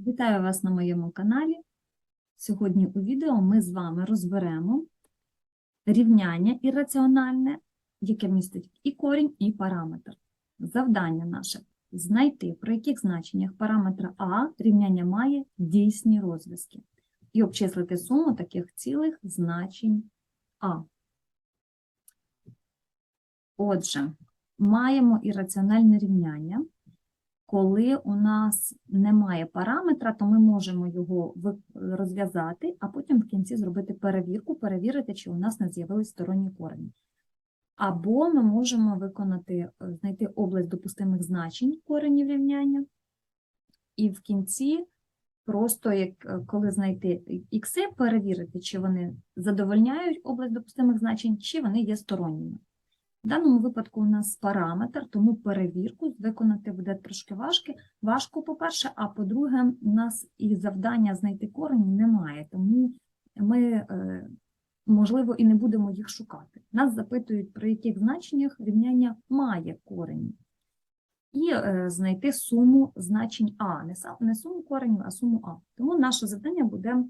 Вітаю вас на моєму каналі. Сьогодні у відео ми з вами розберемо рівняння ірраціональне, яке містить і корінь, і параметр. Завдання наше знайти, при яких значеннях параметра А рівняння має дійсні розв'язки, і обчислити суму таких цілих значень А. Отже, маємо ірраціональне рівняння. Коли у нас немає параметра, то ми можемо його розв'язати, а потім в кінці зробити перевірку, перевірити, чи у нас не з'явились сторонні корені. Або ми можемо виконати, е, знайти область допустимих значень коренів рівняння, і в кінці просто, як е, коли знайти ікси, перевірити, чи вони задовольняють область допустимих значень, чи вони є сторонніми. В даному випадку у нас параметр, тому перевірку виконати буде трошки важко. Важко, по-перше, а по-друге, у нас і завдання знайти корені немає, тому ми, е, можливо, і не будемо їх шукати. Нас запитують, при яких значеннях рівняння має корені. І е, знайти суму значень А, не, суму коренів, а суму А. Тому наше завдання буде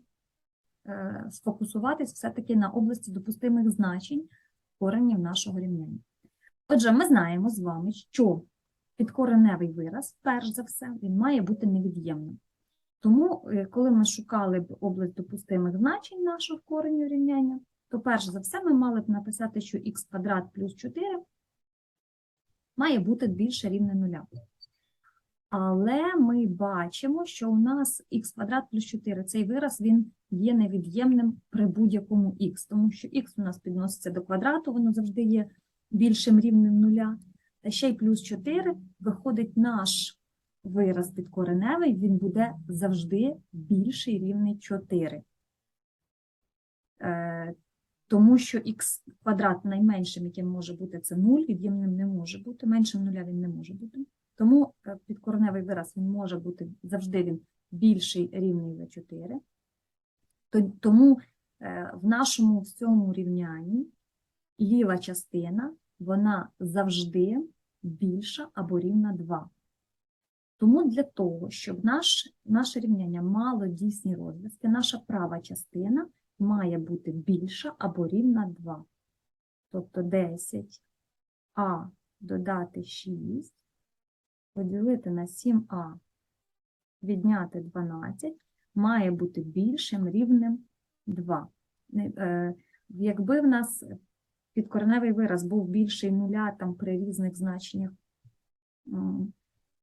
е, сфокусуватись все-таки на області допустимих значень коренів нашого рівняння. Отже, ми знаємо з вами, що підкореневий вираз, перш за все, він має бути невід'ємним. Тому, е, коли ми шукали б область допустимих значень наших коренів рівняння, то перш за все ми мали б написати, що х квадрат плюс 4 має бути більше рівне нуля. Але ми бачимо, що у нас х квадрат плюс 4, цей вираз він є невід'ємним при будь-якому х, тому що х у нас підноситься до квадрату, воно завжди є більшим рівнем нуля. Та ще й плюс 4 виходить наш вираз підкореневий, він буде завжди більший рівний 4. Е, тому що х квадрат найменшим, яким може бути, це 0, від'ємним не може бути, меншим нуля він не може бути. Тому е, підкореневий вираз він може бути завжди він більший рівний за 4. Тому е, в нашому всьому рівнянні ліва частина, вона завжди більша або рівна 2. Тому для того, щоб наш, наше рівняння мало дійсні розв'язки, наша права частина має бути більша або рівна 2. Тобто 10а додати 6, поділити на 7а, відняти 12, має бути більшим рівнем 2. Е, Якби в нас підкореневий вираз був більший нуля там при різних значеннях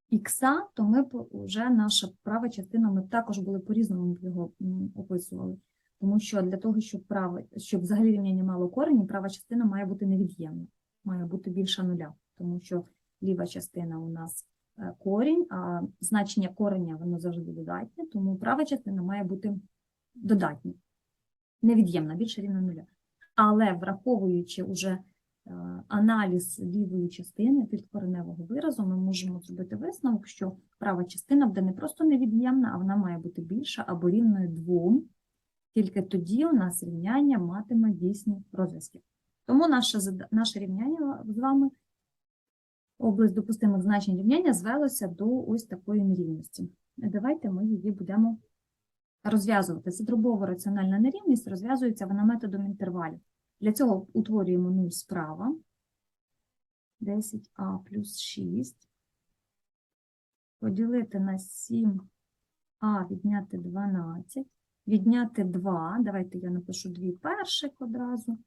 ікса, то ми б вже наша права частина, ми б також були по-різному його описували. Тому що для того, щоб право, щоб взагалі рівняння мало корені, права частина має бути невід'ємна, має бути більша нуля, тому що ліва частина у нас е, корінь, а значення кореня воно завжди додатнє, тому права частина має бути додатня, невід'ємна, більше рівна нуля. Але враховуючи уже е, аналіз лівої частини підкореневого виразу, ми можемо зробити висновок, що права частина буде не просто невід'ємна, а вона має бути більша або рівною 2. Тільки тоді у нас рівняння матиме дійсні розв'язки. Тому наше, наше рівняння з вами, область допустимих значень рівняння, звелося до ось такої нерівності. Давайте ми її будемо розв'язувати. Це дробова раціональна нерівність, розв'язується вона методом інтервалів. Для цього утворюємо 0 справа. 10а плюс 6. Поділити на 7а відняти 12. Відняти 2. Давайте я напишу 2 перших одразу.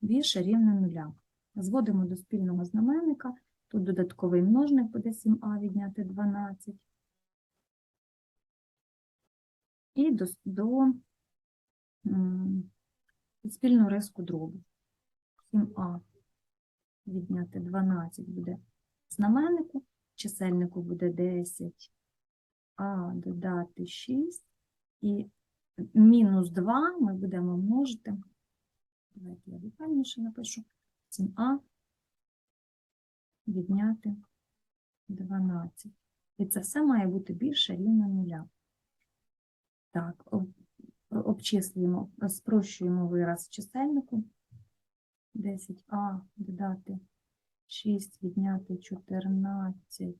Більше рівне нуля. Зводимо до спільного знаменника. Тут додатковий множник буде 7а відняти 12. І до, до спільну риску дробу. 7а відняти 12 буде знаменнику, чисельнику буде 10, а додати 6, і мінус 2 ми будемо множити. Давайте я детальніше напишу. 7а відняти 12. І це все має бути більше рівно нуля. Так, обчислюємо, спрощуємо вираз чисельнику. 10а додати 6 відняти 14.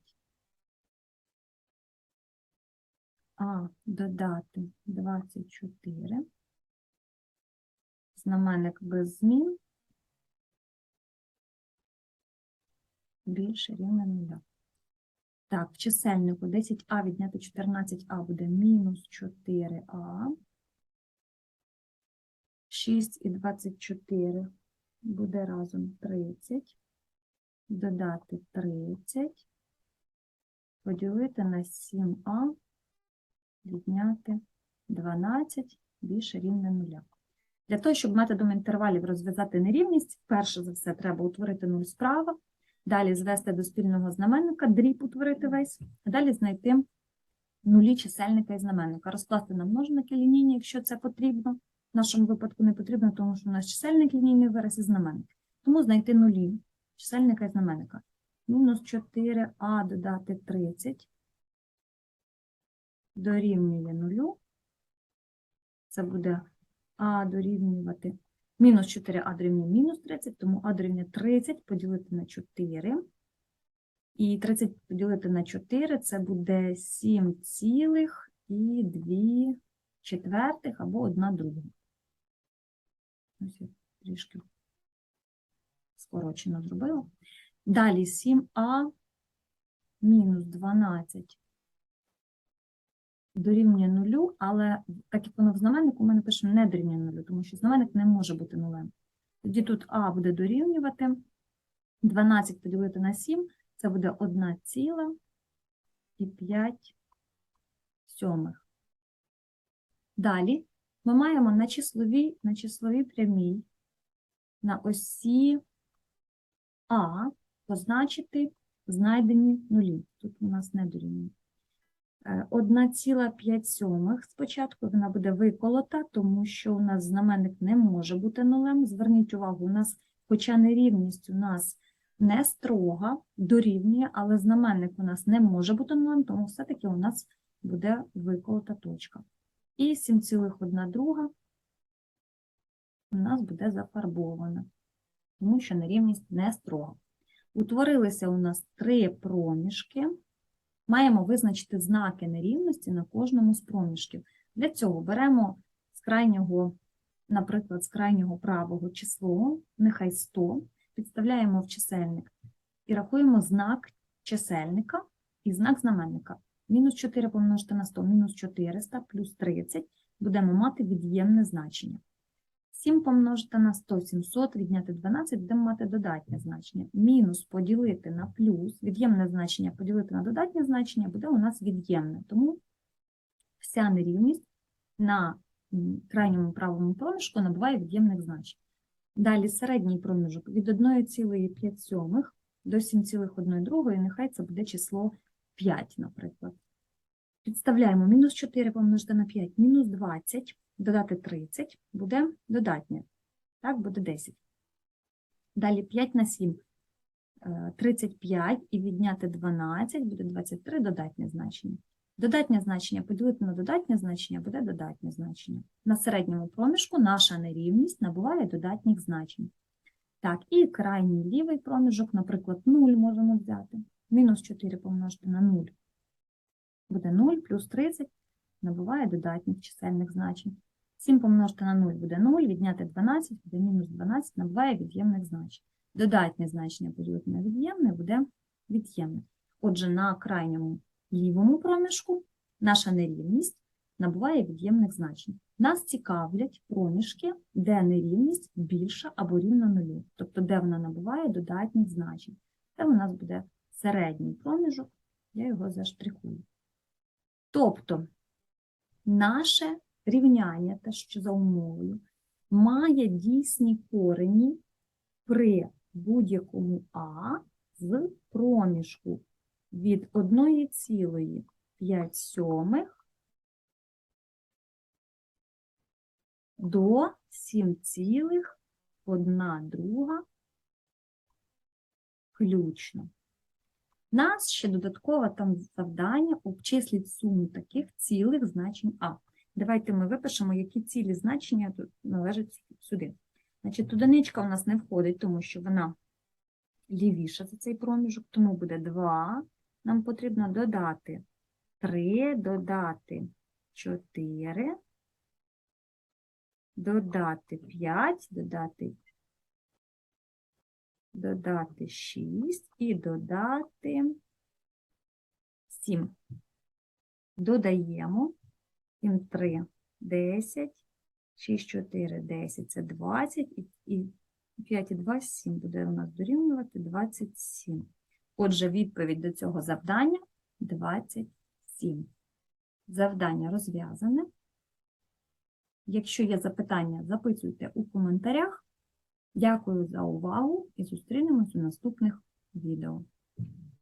А додати 24. Знаменник без змін більше рівне нуля. Так, в чисельнику 10а відняти 14а буде мінус 4а. 6 і 24 буде разом 30. Додати 30. Поділити на 7а. Відняти 12 більше рівне нуля. Для того, щоб методом інтервалів розв'язати нерівність, перше за все треба утворити нуль справа, далі звести до спільного знаменника, дріб утворити весь, а далі знайти нулі чисельника і знаменника. Розкласти на множники лінійні, якщо це потрібно. В нашому випадку не потрібно, тому що у нас чисельник лінійний вираз і знаменник. Тому знайти нулі чисельника і знаменника. Мінус 4а додати 30 дорівнює нулю. Це буде а дорівнювати мінус 4а дорівнює мінус 30, тому а дорівнює 30 поділити на 4. І 30 поділити на 4 це буде 7 цілих і 2 четвертих або 1 друга. Ось я трішки скорочено зробила. Далі 7а мінус 12 дорівнює нулю, але так як воно в знаменнику, ми напишемо не дорівнює нулю, тому що знаменник не може бути нулем. Тоді тут а буде дорівнювати 12 поділити на 7, це буде 1 ціла і 5 сьомих. Далі ми маємо на числовій, на числовій прямій на осі А позначити знайдені нулі. Тут у нас не дорівнює. Е, 1,5 спочатку вона буде виколота, тому що у нас знаменник не може бути нулем. Зверніть увагу, у нас, хоча нерівність у нас не строга, дорівнює, але знаменник у нас не може бути нулем, тому все-таки у нас буде виколота точка. І 7,1 друга у нас буде зафарбована, тому що нерівність не строга. Утворилися у нас три проміжки. Маємо визначити знаки нерівності на кожному з проміжків. Для цього беремо з крайнього, наприклад, з крайнього правого число, нехай 100, підставляємо в чисельник і рахуємо знак чисельника і знак знаменника. Мінус 4 помножити на 100, мінус 400, плюс 30, будемо мати від'ємне значення. 7 помножити на 100, 700, відняти 12, будемо мати додатнє значення. Мінус поділити на плюс, від'ємне значення поділити на додатнє значення буде у нас від'ємне. Тому вся нерівність на крайньому правому проміжку набуває від'ємних значень. Далі середній проміжок від 1,5 до 7,1, нехай це буде число 5, наприклад. Підставляємо мінус 4 помножити на 5, мінус 20, додати 30, буде додатнє. Так, буде 10. Далі 5 на 7, е, 35 і відняти 12, буде 23, додатнє значення. Додатнє значення поділити на додатнє значення буде додатнє значення. На середньому проміжку наша нерівність набуває додатніх значень. Так, і крайній лівий проміжок, наприклад, 0 можемо взяти. Мінус 4 помножити на 0 буде 0, плюс 30 набуває додатніх чисельних значень. 7 помножити на 0 буде 0, відняти 12 буде мінус 12, набуває від'ємних значень. Додатнє значення поділити на від'ємне буде від'ємне. Отже, на крайньому лівому проміжку наша нерівність набуває від'ємних значень. Нас цікавлять проміжки, де нерівність більша або рівна нулю, тобто де вона набуває додатніх значень. Це у нас буде середній проміжок, я його заштрихую. Тобто наше рівняння, те, що за умовою, має дійсні корені при будь-якому А з проміжку від 1,5 сьомих до 7,1 друга включно. Нас ще додатково там завдання обчисліть суму таких цілих значень А. Давайте ми випишемо, які цілі значення тут належать сюди. Значить, одиничка у нас не входить, тому що вона лівіша за цей проміжок, тому буде 2. Нам потрібно додати 3, додати 4, додати 5, додати, додати 6 і додати 7. Додаємо 7, 3, 10, 6, 4, 10, це 20, і, і 5 і 2, 7 буде у нас дорівнювати 27. Отже, відповідь до цього завдання 27. Завдання розв'язане. Якщо є запитання, записуйте у коментарях. Дякую за увагу і зустрінемось у наступних відео.